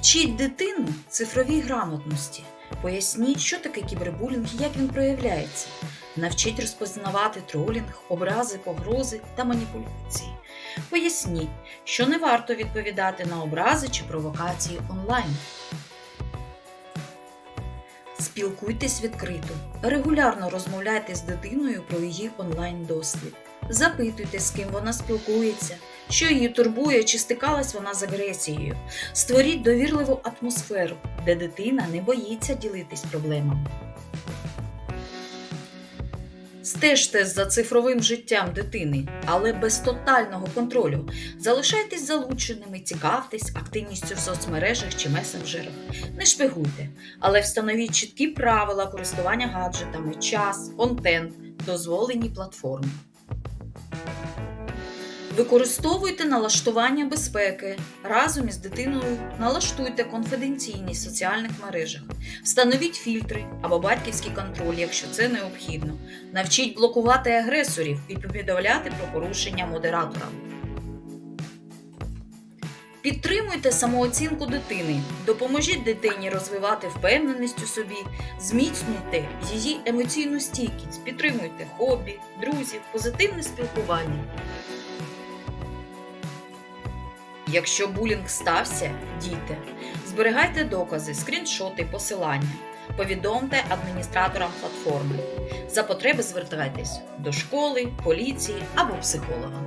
Навчіть дитину цифровій грамотності. Поясніть, що таке кібербулінг і як він проявляється. Навчіть розпознавати тролінг, образи, погрози та маніпуляції. Поясніть, що не варто відповідати на образи чи провокації онлайн. Спілкуйтесь відкрито, регулярно розмовляйте з дитиною про її онлайн досвід. Запитуйте, з ким вона спілкується, що її турбує, чи стикалась вона з агресією. Створіть довірливу атмосферу, де дитина не боїться ділитись проблемами. Стежте за цифровим життям дитини, але без тотального контролю. Залишайтесь залученими, цікавтесь активністю в соцмережах чи месенджерах. Не шпигуйте, але встановіть чіткі правила користування гаджетами, час, контент, дозволені платформи. Використовуйте налаштування безпеки. Разом із дитиною налаштуйте конфіденційність в соціальних мережах. Встановіть фільтри або батьківський контроль, якщо це необхідно. Навчіть блокувати агресорів і повідомляти про порушення модераторам. Підтримуйте самооцінку дитини, допоможіть дитині розвивати впевненість у собі, зміцнюйте її емоційну стійкість, підтримуйте хобі, друзів, позитивне спілкування. Якщо булінг стався, дійте. зберігайте докази, скріншоти, посилання. Повідомте адміністраторам платформи. За потреби звертайтесь до школи, поліції або психолога.